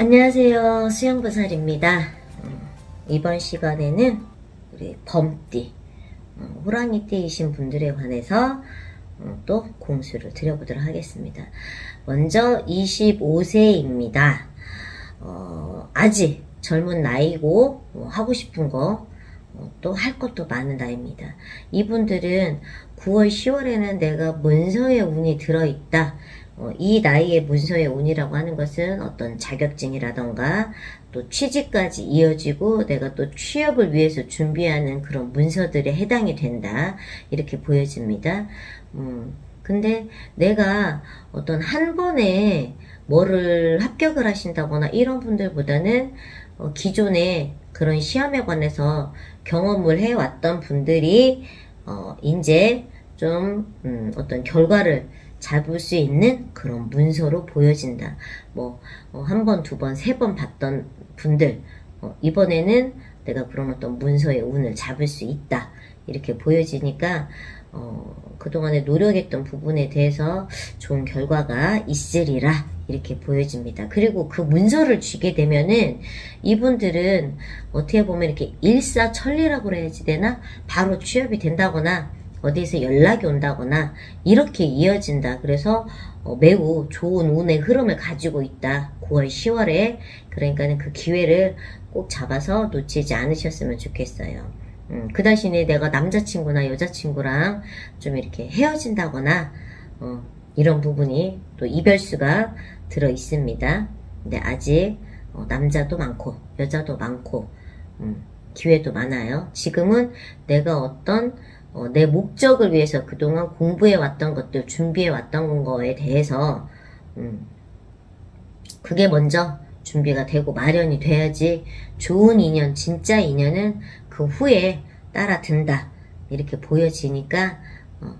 안녕하세요. 수영부살입니다. 음, 이번 시간에는 우리 범띠, 어, 호랑이띠이신 분들에 관해서 어, 또 공수를 드려보도록 하겠습니다. 먼저 25세입니다. 어, 아직 젊은 나이고 어, 하고 싶은 거 어, 또할 것도 많은 나이입니다. 이분들은 9월, 10월에는 내가 문서에 운이 들어있다. 어, 이 나이에 문서의 운이라고 하는 것은 어떤 자격증이라던가 또 취직까지 이어지고 내가 또 취업을 위해서 준비하는 그런 문서들에 해당이 된다. 이렇게 보여집니다. 음, 근데 내가 어떤 한 번에 뭐를 합격을 하신다거나 이런 분들보다는 어, 기존에 그런 시험에 관해서 경험을 해왔던 분들이 어, 이제 좀 음, 어떤 결과를 잡을 수 있는 그런 문서로 보여진다. 뭐, 어, 한 번, 두 번, 세 번 봤던 분들, 어, 이번에는 내가 그런 어떤 문서의 운을 잡을 수 있다. 이렇게 보여지니까, 어, 그동안에 노력했던 부분에 대해서 좋은 결과가 있으리라. 이렇게 보여집니다. 그리고 그 문서를 쥐게 되면은 이분들은 어떻게 보면 이렇게 일사천리라고 그래야지 되나? 바로 취업이 된다거나 어디에서 연락이 온다거나 이렇게 이어진다. 그래서 어, 매우 좋은 운의 흐름을 가지고 있다. 9월, 10월에 그러니까는 그 기회를 꼭 잡아서 놓치지 않으셨으면 좋겠어요. 음, 그 대신에 내가 남자친구나 여자친구랑 좀 이렇게 헤어진다거나 어, 이런 부분이 또 이별수가 들어 있습니다. 근데 아직 어, 남자도 많고 여자도 많고 음, 기회도 많아요. 지금은 내가 어떤 어, 내 목적을 위해서 그동안 공부해 왔던 것들, 준비해 왔던 거에 대해서, 음, 그게 먼저 준비가 되고 마련이 돼야지 좋은 인연, 진짜 인연은 그 후에 따라 든다. 이렇게 보여지니까, 어,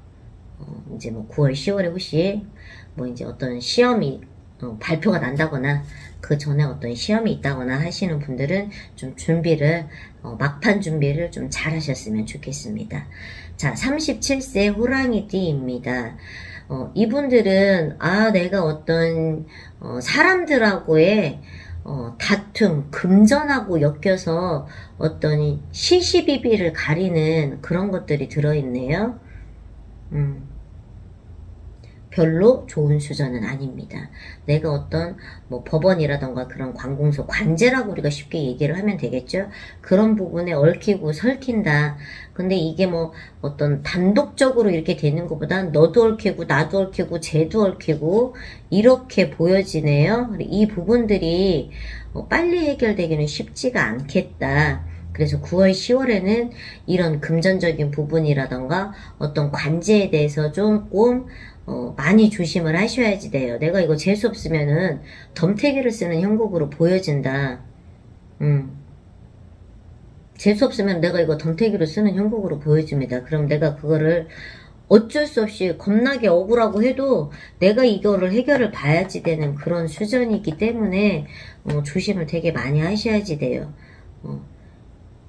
어, 이제 뭐 9월, 10월에 혹시 뭐 이제 어떤 시험이 어, 발표가 난다거나 그 전에 어떤 시험이 있다거나 하시는 분들은 좀 준비를 어, 막판 준비를 좀 잘 하셨으면 좋겠습니다. 자, 37세 호랑이띠입니다. 어, 이분들은 아 내가 어떤 어, 사람들하고의 어, 다툼, 금전하고 엮여서 어떤 시시비비를 가리는 그런 것들이 들어있네요. 음. 별로 좋은 수저는 아닙니다. 내가 어떤 뭐 법원이라던가 그런 관공서 관제라고 우리가 쉽게 얘기를 하면 되겠죠. 그런 부분에 얽히고 설킨다. 근데 이게 뭐 어떤 단독적으로 이렇게 되는 것보다 너도 얽히고 나도 얽히고 쟤도 얽히고 이렇게 보여지네요. 이 부분들이 어, 빨리 해결되기는 쉽지가 않겠다. 그래서 9월, 10월에는 이런 금전적인 부분이라던가 어떤 관제에 대해서 조금 어, 많이 조심을 하셔야지 돼요. 내가 이거 재수 없으면은 덤태기를 쓰는 형국으로 보여진다. 음. 재수 없으면 내가 이거 덤태기로 쓰는 형국으로 보여집니다. 그럼 내가 그거를 어쩔 수 없이 겁나게 억울하고 해도 내가 이거를 해결을 봐야지 되는 그런 수준이기 때문에 어, 조심을 되게 많이 하셔야지 돼요. 어.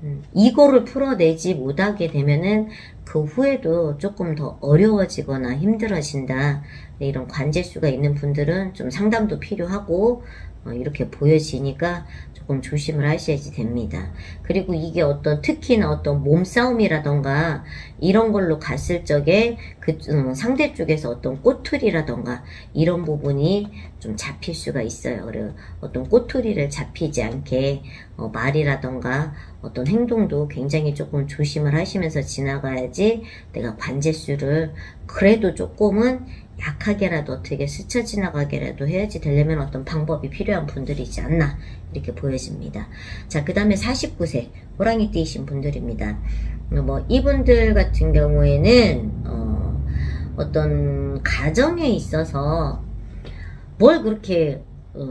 음, 이거를 풀어내지 못하게 되면은 그 후에도 조금 더 어려워지거나 힘들어진다. 네, 이런 관제수가 있는 분들은 좀 상담도 필요하고 어, 이렇게 보여지니까 조금 조심을 하셔야지 됩니다. 그리고 이게 어떤 특히나 어떤 몸싸움이라던가 이런 걸로 갔을 적에 그 음, 상대 쪽에서 어떤 꼬투리라던가 이런 부분이 좀 잡힐 수가 있어요. 그리고 어떤 꼬투리를 잡히지 않게 어, 말이라던가 어떤 행동도 굉장히 조금 조심을 하시면서 지나가야지 내가 관제수를 그래도 조금은 약하게라도 어떻게 스쳐 지나가게라도 해야지 되려면 어떤 방법이 필요한 분들이지 않나 이렇게 보여집니다. 자, 그 다음에 49세 호랑이 띠이신 분들입니다. 뭐 이분들 같은 경우에는 어, 어떤 가정에 있어서 뭘 그렇게 어,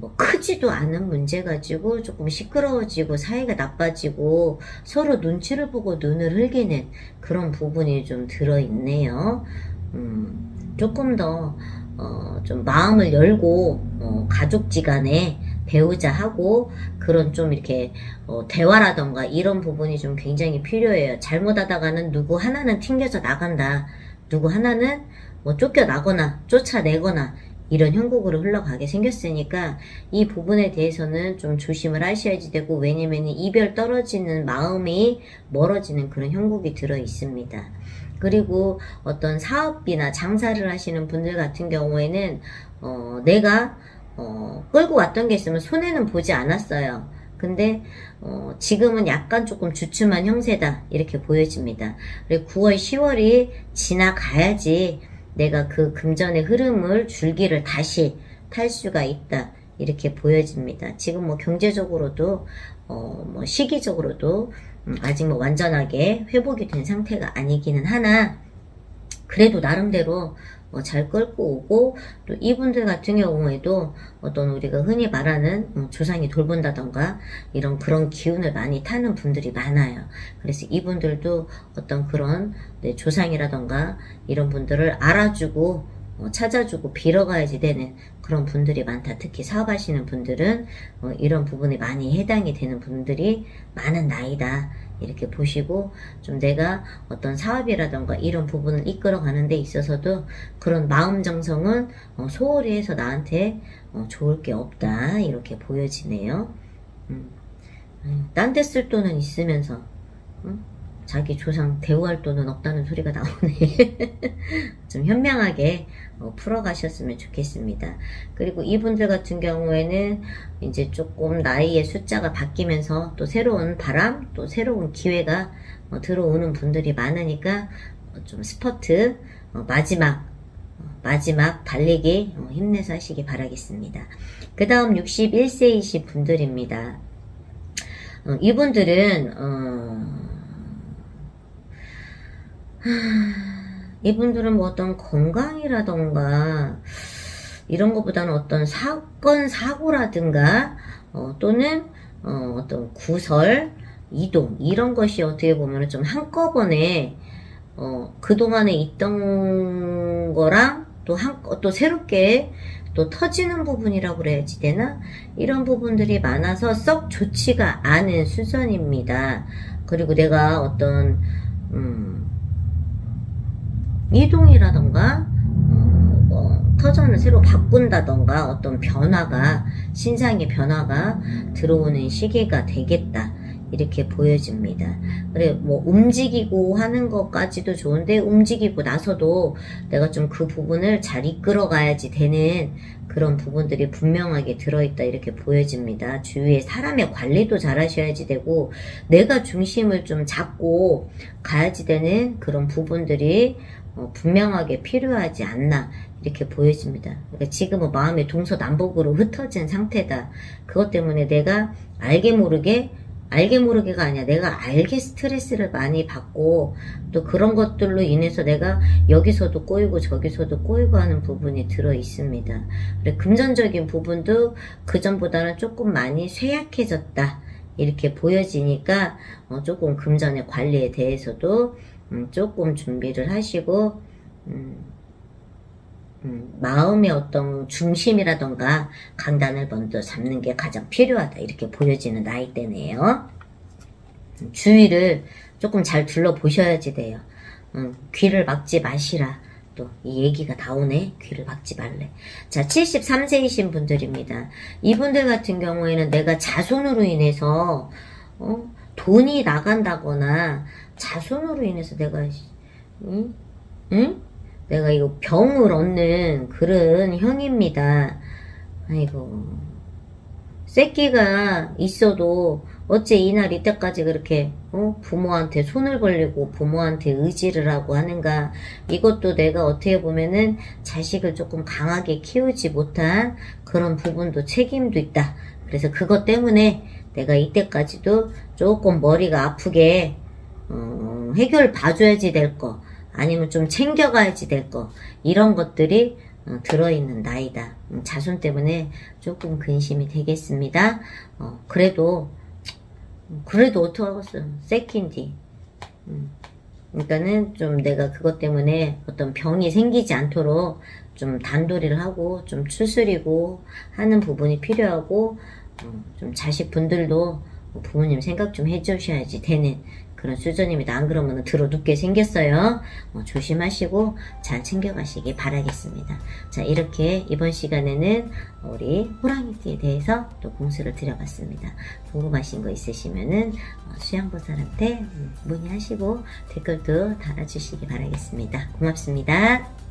뭐 크지도 않은 문제 가지고 조금 시끄러워지고 사이가 나빠지고 서로 눈치를 보고 눈을 흘기는 그런 부분이 좀 들어있네요. 음, 조금 더, 어, 좀 마음을 열고, 어, 가족지간에 배우자하고 그런 좀 이렇게, 어, 대화라던가 이런 부분이 좀 굉장히 필요해요. 잘못하다가는 누구 하나는 튕겨져 나간다. 누구 하나는 뭐 쫓겨나거나 쫓아내거나 이런 형국으로 흘러가게 생겼으니까 이 부분에 대해서는 좀 조심을 하셔야지 되고 왜냐면 이별 떨어지는 마음이 멀어지는 그런 형국이 들어 있습니다. 그리고 어떤 사업이나 장사를 하시는 분들 같은 경우에는 어, 내가 어, 끌고 왔던 게 있으면 손해는 보지 않았어요. 근데 어, 지금은 약간 조금 주춤한 형세다 이렇게 보여집니다. 그리고 9월, 10월이 지나가야지 내가 그 금전의 흐름을 줄기를 다시 탈 수가 있다 이렇게 보여집니다. 지금 뭐 경제적으로도 어, 뭐 시기적으로도 음, 아직 뭐 완전하게 회복이 된 상태가 아니기는 하나 그래도 나름대로 어, 잘 끌고 오고 또 이분들 같은 경우에도 어떤 우리가 흔히 말하는 음, 조상이 돌본다던가 이런 그런 기운을 많이 타는 분들이 많아요. 그래서 이분들도 어떤 그런 네, 조상이라던가 이런 분들을 알아주고 어, 찾아주고 빌어가야지 되는 그런 분들이 많다. 특히 사업하시는 분들은 어, 이런 부분에 많이 해당이 되는 분들이 많은 나이다. 이렇게 보시고 좀 내가 어떤 사업이라던가 이런 부분을 이끌어 가는 데 있어서도 그런 마음 정성은 어, 소홀히 해서 나한테 어, 좋을 게 없다. 이렇게 보여지네요. 음. 딴데 쓸 돈은 있으면서 응? 자기 조상 대우할 돈은 없다는 소리가 나오네. 좀 현명하게 어, 풀어가셨으면 좋겠습니다. 그리고 이분들 같은 경우에는 이제 조금 나이의 숫자가 바뀌면서 또 새로운 바람, 또 새로운 기회가 어, 들어오는 분들이 많으니까 어, 좀 스퍼트 어, 마지막 어, 마지막 달리기 어, 힘내서 하시기 바라겠습니다. 그 다음 61세이신 분들입니다. 어, 이분들은 어, 이분들은 뭐 어떤 건강이라던가 이런 것보다는 어떤 사건 사고라든가 어, 또는 어, 떤 구설 이동 이런 것이 어떻게 보면 좀 한꺼번에 어, 그동안에 있던 거랑 또 한, 또 새롭게 또 터지는 부분이라고 그래야지 되나? 이런 부분들이 많아서 썩 좋지가 않은 수준입니다. 그리고 내가 어떤, 음, 이동이라던가 어, 뭐 터전을 새로 바꾼다던가 어떤 변화가 신상의 변화가 들어오는 시기가 되겠다 이렇게 보여집니다. 그래 뭐 움직이고 하는 것까지도 좋은데 움직이고 나서도 내가 좀 그 부분을 잘 이끌어 가야지 되는 그런 부분들이 분명하게 들어있다 이렇게 보여집니다. 주위에 사람의 관리도 잘 하셔야지 되고 내가 중심을 좀 잡고 가야지 되는 그런 부분들이 어, 분명하게 필요하지 않나 이렇게 보여집니다. 그러니까 지금은 마음의 동서남북으로 흩어진 상태다. 그것 때문에 내가 알게 모르게 알게 모르게가 아니야. 내가 알게 스트레스를 많이 받고 또 그런 것들로 인해서 내가 여기서도 꼬이고 저기서도 꼬이고 하는 부분이 들어 있습니다. 금전적인 부분도 그 전보다는 조금 많이 쇠약해졌다. 이렇게 보여지니까 어, 조금 금전의 관리에 대해서도 음, 조금 준비를 하시고 음, 음, 마음의 어떤 중심이라던가 강단을 먼저 잡는 게 가장 필요하다 이렇게 보여지는 나이대네요. 음, 주위를 조금 잘 둘러보셔야지 돼요. 음, 귀를 막지 마시라. 또 이 얘기가 나오네. 귀를 막지 말래. 자, 73세이신 분들입니다. 이분들 같은 경우에는 내가 자손으로 인해서 어, 돈이 나간다거나 자손으로 인해서 내가 응? 응? 내가 이거 병을 얻는 그런 형입니다. 아이고 새끼가 있어도 어째 이날 이때까지 그렇게 어? 부모한테 손을 벌리고 부모한테 의지를 하고 하는가 이것도 내가 어떻게 보면은 자식을 조금 강하게 키우지 못한 그런 부분도 책임도 있다 그래서 그것 때문에 내가 이때까지도 조금 머리가 아프게 어, 해결 봐줘야지 될 거, 아니면 좀 챙겨가야지 될 거, 이런 것들이 어, 들어있는 나이다. 음, 자손 때문에 조금 근심이 되겠습니다. 어, 그래도, 그래도 어떡하겠어. 새끼인디. 음, 그러니까는 좀 내가 그것 때문에 어떤 병이 생기지 않도록 좀 단도리를 하고 좀 추스리고 하는 부분이 필요하고 어, 좀 자식분들도 부모님 생각 좀 해주셔야지 되는 그런 수준입니다. 안 그러면 들어 눕게 생겼어요. 어, 조심하시고 잘 챙겨가시기 바라겠습니다. 자, 이렇게 이번 시간에는 우리 호랑이띠에 대해서 또 공수를 드려봤습니다. 궁금하신 거 있으시면은 어, 수양보살한테 음, 문의하시고 댓글도 달아주시기 바라겠습니다. 고맙습니다.